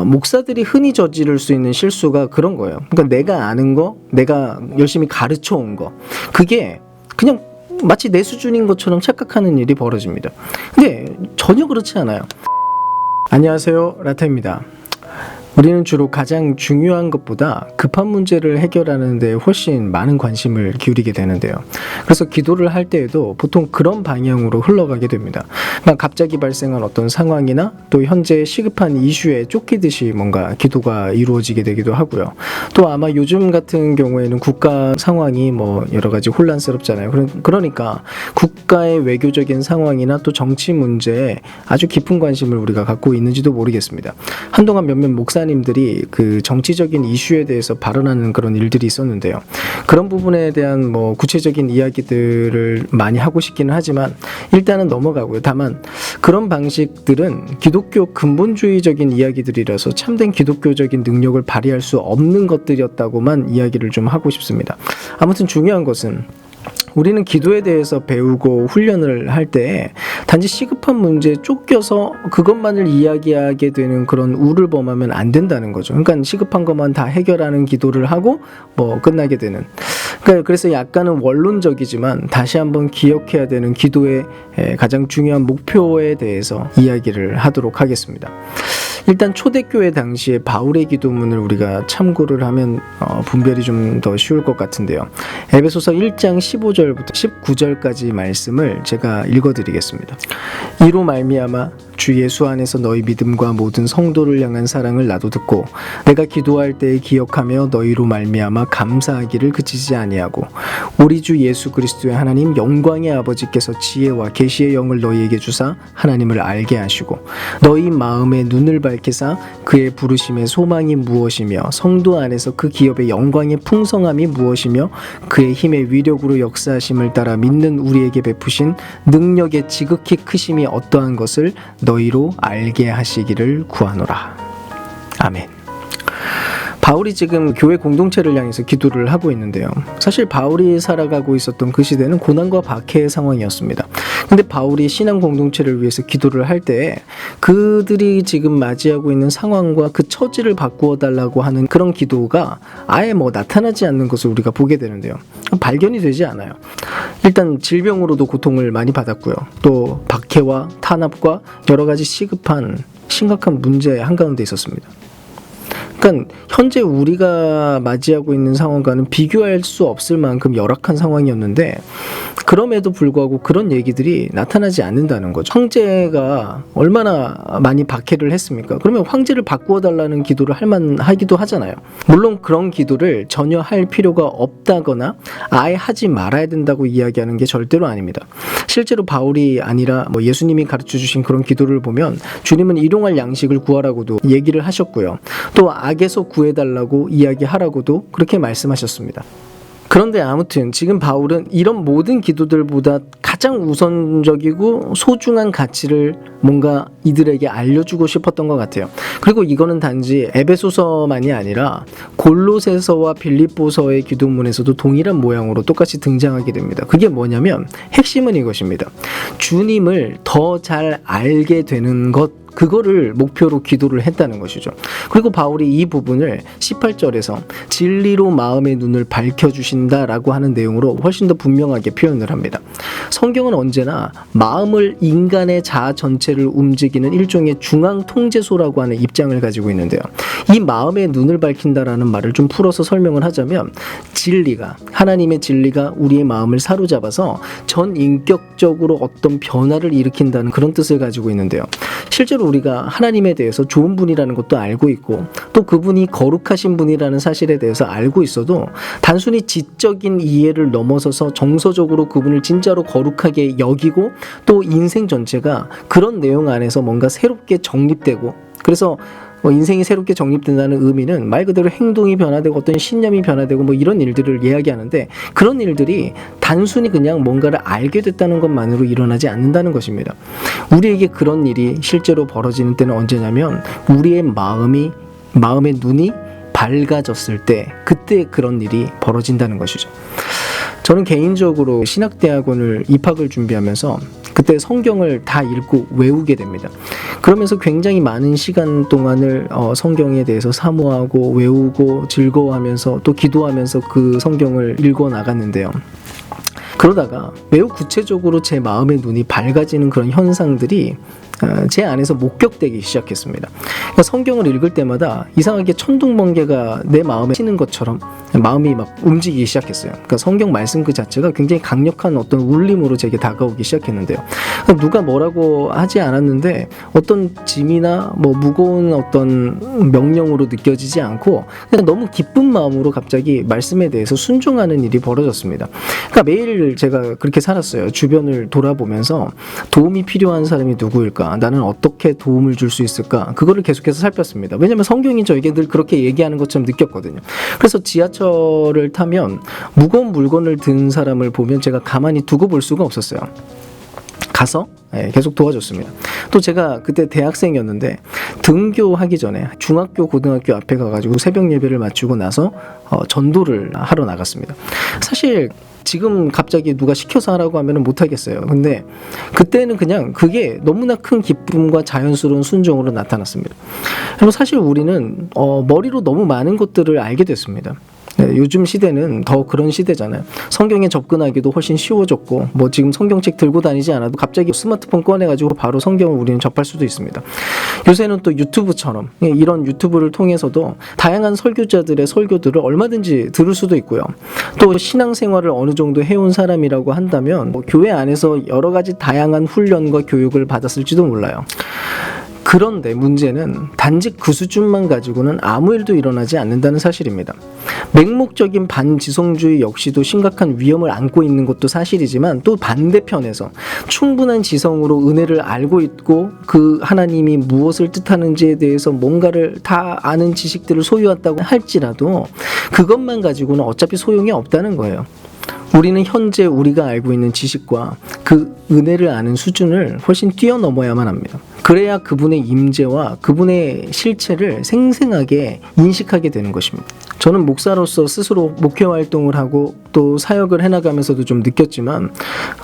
어, 목사들이 흔히 저지를 수 있는 실수가 그런 거예요. 그러니까 내가 아는 거, 내가 열심히 가르쳐 온 거, 그게 그냥 마치 내 수준인 것처럼 착각하는 일이 벌어집니다. 근데 전혀 그렇지 않아요. 안녕하세요, 라타입니다. 우리는 주로 가장 중요한 것보다 급한 문제를 해결하는 데 훨씬 많은 관심을 기울이게 되는데요. 그래서 기도를 할 때에도 보통 그런 방향으로 흘러가게 됩니다. 그러니까 갑자기 발생한 어떤 상황이나 또 현재 시급한 이슈에 쫓기듯이 뭔가 기도가 이루어지게 되기도 하고요. 또 아마 요즘 같은 경우에는 국가 상황이 뭐 여러 가지 혼란스럽잖아요. 그러- 그러니까 국가의 외교적인 상황이나 또 정치 문제에 아주 깊은 관심을 우리가 갖고 있는지도 모르겠습니다. 한동안 몇몇 목사 님들이 그 정치적인 이슈에 대해서 발언하는 그런 일들이 있었는데요. 그런 부분에 대한 뭐 구체적인 이야기들을 많이 하고 싶기는 하지만 일단은 넘어가고요. 다만 그런 방식들은 기독교 근본주의적인 이야기들이라서 참된 기독교적인 능력을 발휘할 수 없는 것들이었다고만 이야기를 좀 하고 싶습니다. 아무튼 중요한 것은 우리는 기도에 대해서 배우고 훈련을 할 때 단지 시급한 문제에 쫓겨서 그것만을 이야기하게 되는 그런 우를 범하면 안 된다는 거죠. 그러니까 시급한 것만 다 해결하는 기도를 하고 뭐 끝나게 되는. 그러니까 그래서 약간은 원론적이지만 다시 한번 기억해야 되는 기도의 에, 가장 중요한 목표에 대해서 이야기를 하도록 하겠습니다. 일단 초대교회 당시에 바울의 기도문을 우리가 참고를 하면 어, 분별이 좀 더 쉬울 것 같은데요. 에베소서 1장 15절부터 19절까지 말씀을 제가 읽어드리겠습니다. 이로 말미암아 주 예수 안에서 너희 믿음과 모든 성도를 향한 사랑을 나도 듣고 내가 기도할 때에 기억하며 너희로 말미암아 감사하기를 그치지 아니하고 우리 주 예수 그리스도의 하나님 영광의 아버지께서 지혜와 계시의 영을 너희에게 주사 하나님을 알게 하시고 너희 마음의 눈을 밝히사 그의 부르심의 소망이 무엇이며 성도 안에서 그 기업의 영광의 풍성함이 무엇이며 그의 힘의 위력으로 역사하심을 따라 믿는 우리에게 베푸신 능력의 지극히 크심이 어떠한 것을 너희로 알게 하시기를 구하노라. 아멘. 바울이 지금 교회 공동체를 향해서 기도를 하고 있는데요. 사실 바울이 살아가고 있었던 그 시대는 고난과 박해의 상황이었습니다. 근데 바울이 신앙 공동체를 위해서 기도를 할 때 그들이 지금 맞이하고 있는 상황과 그 처지를 바꾸어 달라고 하는 그런 기도가 아예 뭐 나타나지 않는 것을 우리가 보게 되는데요. 발견이 되지 않아요. 일단 질병으로도 고통을 많이 받았고요. 또 박해와 탄압과 여러 가지 시급한 심각한 문제 한가운데 있었습니다. 그러니까 현재 우리가 맞이하고 있는 상황과는 비교할 수 없을 만큼 열악한 상황이었는데 그럼에도 불구하고 그런 얘기들이 나타나지 않는다는 거죠. 황제가 얼마나 많이 박해를 했습니까? 그러면 황제를 바꾸어 달라는 기도를 할 만하기도 하잖아요. 물론 그런 기도를 전혀 할 필요가 없다거나 아예 하지 말아야 된다고 이야기하는 게 절대로 아닙니다. 실제로 바울이 아니라 뭐 예수님이 가르쳐 주신 그런 기도를 보면 주님은 일용할 양식을 구하라고도 얘기를 하셨고요. 또 악에서 구해달라고 이야기하라고도 그렇게 말씀하셨습니다. 그런데 아무튼 지금 바울은 이런 모든 기도들보다 가장 우선적이고 소중한 가치를 뭔가 이들에게 알려주고 싶었던 것 같아요. 그리고 이거는 단지 에베소서만이 아니라 골로새서와 빌립보서의 기도문에서도 동일한 모양으로 똑같이 등장하게 됩니다. 그게 뭐냐면 핵심은 이것입니다. 주님을 더 잘 알게 되는 것 그거를 목표로 기도를 했다는 것이죠. 그리고 바울이 이 부분을 18절에서 진리로 마음의 눈을 밝혀주신다라고 하는 내용으로 훨씬 더 분명하게 표현을 합니다. 성경은 언제나 마음을 인간의 자아 전체를 움직이는 일종의 중앙 통제소라고 하는 입장을 가지고 있는데요. 이 마음의 눈을 밝힌다라는 말을 좀 풀어서 설명을 하자면 진리가 하나님의 진리가 우리의 마음을 사로잡아서 전 인격적으로 어떤 변화를 일으킨다는 그런 뜻을 가지고 있는데요. 실제로 우리가 하나님에 대해서 좋은 분이라는 것도 알고 있고 또 그분이 거룩하신 분이라는 사실에 대해서 알고 있어도 단순히 지적인 이해를 넘어서서 정서적으로 그분을 진짜로 거룩하게 여기고 또 인생 전체가 그런 내용 안에서 뭔가 새롭게 정립되고 그래서 뭐 인생이 새롭게 정립된다는 의미는 말 그대로 행동이 변화되고 어떤 신념이 변화되고 뭐 이런 일들을 이야기하는데 그런 일들이 단순히 그냥 뭔가를 알게 됐다는 것만으로 일어나지 않는다는 것입니다. 우리에게 그런 일이 실제로 벌어지는 때는 언제냐면 우리의 마음이 마음의 눈이 밝아졌을 때 그때 그런 일이 벌어진다는 것이죠. 저는 개인적으로 신학대학원을 입학을 준비하면서 그때 성경을 다 읽고 외우게 됩니다. 그러면서 굉장히 많은 시간 동안을 어, 성경에 대해서 사모하고 외우고 즐거워하면서 또 기도하면서 그 성경을 읽어 나갔는데요. 그러다가 매우 구체적으로 제 마음의 눈이 밝아지는 그런 현상들이 어, 제 안에서 목격되기 시작했습니다. 그러니까 성경을 읽을 때마다 이상하게 천둥번개가 내 마음에 치는 것처럼 마음이 막 움직이기 시작했어요. 그러니까 성경 말씀 그 자체가 굉장히 강력한 어떤 울림으로 제게 다가오기 시작했는데요. 그러니까 누가 뭐라고 하지 않았는데 어떤 짐이나 뭐 무거운 어떤 명령으로 느껴지지 않고 너무 기쁜 마음으로 갑자기 말씀에 대해서 순종하는 일이 벌어졌습니다. 그러니까 매일 제가 그렇게 살았어요. 주변을 돌아보면서 도움이 필요한 사람이 누구일까? 나는 어떻게 도움을 줄 수 있을까? 그거를 계속해서 살폈습니다. 왜냐면 성경이 저에게 늘 그렇게 얘기하는 것처럼 느꼈거든요. 그래서 지하철을 타면 무거운 물건을 든 사람을 보면 제가 가만히 두고 볼 수가 없었어요. 가서 예, 계속 도와줬습니다. 또 제가 그때 대학생이었는데 등교하기 전에 중학교, 고등학교 앞에 가가지고 새벽 예배를 마치고 나서 어, 전도를 하러 나갔습니다. 사실 지금 갑자기 누가 시켜서 하라고 하면 못 하겠어요. 근데 그때는 그냥 그게 너무나 큰 기쁨과 자연스러운 순종으로 나타났습니다. 사실 우리는 어, 머리로 너무 많은 것들을 알게 됐습니다. 네, 요즘 시대는 더 그런 시대잖아요. 성경에 접근하기도 훨씬 쉬워졌고, 뭐 지금 성경책 들고 다니지 않아도 갑자기 스마트폰 꺼내가지고 바로 성경을 우리는 접할 수도 있습니다. 요새는 또 유튜브처럼 예, 이런 유튜브를 통해서도 다양한 설교자들의 설교들을 얼마든지 들을 수도 있고요. 또 신앙생활을 어느 정도 해온 사람이라고 한다면 뭐 교회 안에서 여러 가지 다양한 훈련과 교육을 받았을지도 몰라요. 그런데 문제는 단지 그 수준만 가지고는 아무 일도 일어나지 않는다는 사실입니다. 맹목적인 반지성주의 역시도 심각한 위험을 안고 있는 것도 사실이지만 또 반대편에서 충분한 지성으로 은혜를 알고 있고 그 하나님이 무엇을 뜻하는지에 대해서 뭔가를 다 아는 지식들을 소유했다고 할지라도 그것만 가지고는 어차피 소용이 없다는 거예요. 우리는 현재 우리가 알고 있는 지식과 그 은혜를 아는 수준을 훨씬 뛰어넘어야만 합니다. 그래야 그분의 임재와 그분의 실체를 생생하게 인식하게 되는 것입니다. 저는 목사로서 스스로 목회 활동을 하고 또 사역을 해나가면서도 좀 느꼈지만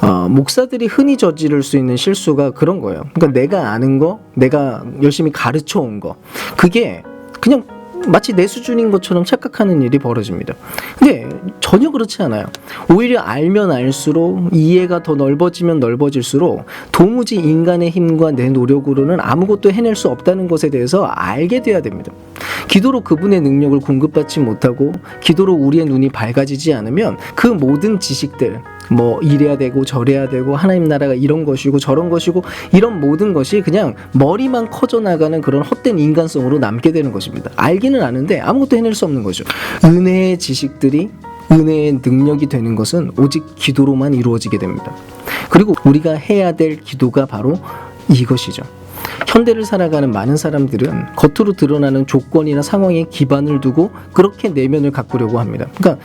어, 목사들이 흔히 저지를 수 있는 실수가 그런 거예요. 그러니까 내가 아는 거, 내가 열심히 가르쳐 온 거, 그게 그냥 마치 내 수준인 것처럼 착각하는 일이 벌어집니다. 근데 전혀 그렇지 않아요. 오히려 알면 알수록 이해가 더 넓어지면 넓어질수록 도무지 인간의 힘과 내 노력으로는 아무것도 해낼 수 없다는 것에 대해서 알게 돼야 됩니다. 기도로 그분의 능력을 공급받지 못하고 기도로 우리의 눈이 밝아지지 않으면 그 모든 지식들 뭐 이래야 되고 저래야 되고 하나님 나라가 이런 것이고 저런 것이고 이런 모든 것이 그냥 머리만 커져 나가는 그런 헛된 인간성으로 남게 되는 것입니다. 알기는 아는데 아무것도 해낼 수 없는 거죠. 은혜의 지식들이 은혜의 능력이 되는 것은 오직 기도로만 이루어지게 됩니다. 그리고 우리가 해야 될 기도가 바로 이것이죠. 현대를 살아가는 많은 사람들은 겉으로 드러나는 조건이나 상황에 기반을 두고 그렇게 내면을 가꾸려고 합니다. 그러니까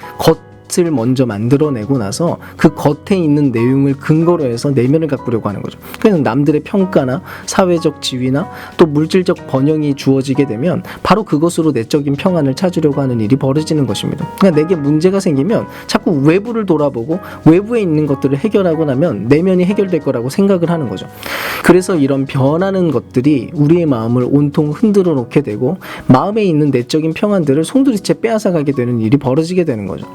겉을 먼저 만들어내고 나서 그 겉에 있는 내용을 근거로 해서 내면을 가꾸려고 하는 거죠. 그래서 남들의 평가나 사회적 지위나 또 물질적 번영이 주어지게 되면 바로 그것으로 내적인 평안을 찾으려고 하는 일이 벌어지는 것입니다. 그러니까 내게 문제가 생기면 자꾸 외부를 돌아보고 외부에 있는 것들을 해결하고 나면 내면이 해결될 거라고 생각을 하는 거죠. 그래서 이런 변하는 것들이 우리의 마음을 온통 흔들어 놓게 되고 마음에 있는 내적인 평안들을 송두리째 빼앗아가게 되는 일이 벌어지게 되는 거죠.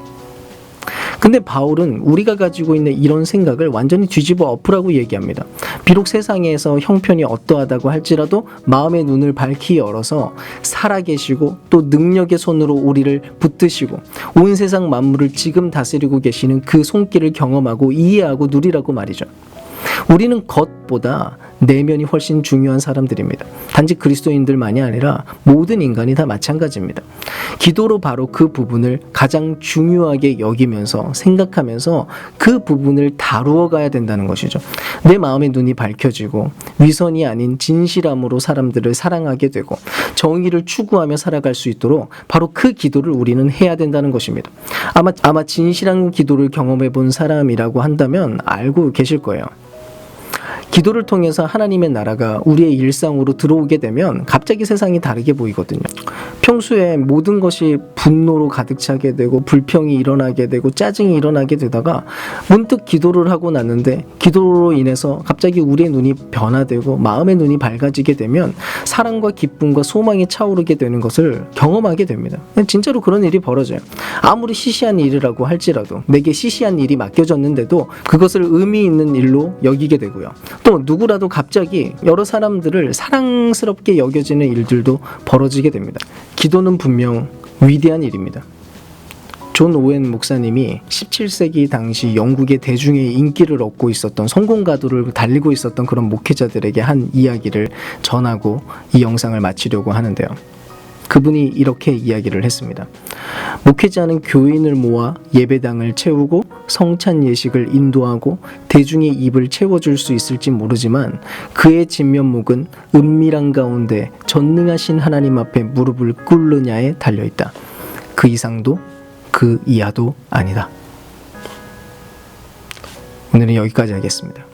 근데 바울은 우리가 가지고 있는 이런 생각을 완전히 뒤집어 엎으라고 얘기합니다. 비록 세상에서 형편이 어떠하다고 할지라도 마음의 눈을 밝히 열어서 살아계시고 또 능력의 손으로 우리를 붙드시고 온 세상 만물을 지금 다스리고 계시는 그 손길을 경험하고 이해하고 누리라고 말이죠. 우리는 겉보다 내면이 훨씬 중요한 사람들입니다. 단지 그리스도인들만이 아니라 모든 인간이 다 마찬가지입니다. 기도로 바로 그 부분을 가장 중요하게 여기면서 생각하면서 그 부분을 다루어 가야 된다는 것이죠. 내 마음의 눈이 밝혀지고 위선이 아닌 진실함으로 사람들을 사랑하게 되고 정의를 추구하며 살아갈 수 있도록 바로 그 기도를 우리는 해야 된다는 것입니다. 아마 아마 진실한 기도를 경험해 본 사람이라고 한다면 알고 계실 거예요. 기도를 통해서 하나님의 나라가 우리의 일상으로 들어오게 되면 갑자기 세상이 다르게 보이거든요. 평소에 모든 것이 분노로 가득 차게 되고 불평이 일어나게 되고 짜증이 일어나게 되다가 문득 기도를 하고 났는데 기도로 인해서 갑자기 우리의 눈이 변화되고 마음의 눈이 밝아지게 되면 사랑과 기쁨과 소망이 차오르게 되는 것을 경험하게 됩니다. 진짜로 그런 일이 벌어져요. 아무리 시시한 일이라고 할지라도 내게 시시한 일이 맡겨졌는데도 그것을 의미 있는 일로 여기게 되고요. 또 누구라도 갑자기 여러 사람들을 사랑스럽게 여겨지는 일들도 벌어지게 됩니다. 기도는 분명 위대한 일입니다. 존 오웬 목사님이 17세기 당시 영국의 대중의 인기를 얻고 있었던 성공 가도를 달리고 있었던 그런 목회자들에게 한 이야기를 전하고 이 영상을 마치려고 하는데요. 그분이 이렇게 이야기를 했습니다. 목회자는 교인을 모아 예배당을 채우고 성찬 예식을 인도하고 대중의 입을 채워줄 수 있을지 모르지만 그의 진면목은 은밀한 가운데 전능하신 하나님 앞에 무릎을 꿇느냐에 달려 있다. 그 이상도 그 이하도 아니다. 오늘은 여기까지 하겠습니다.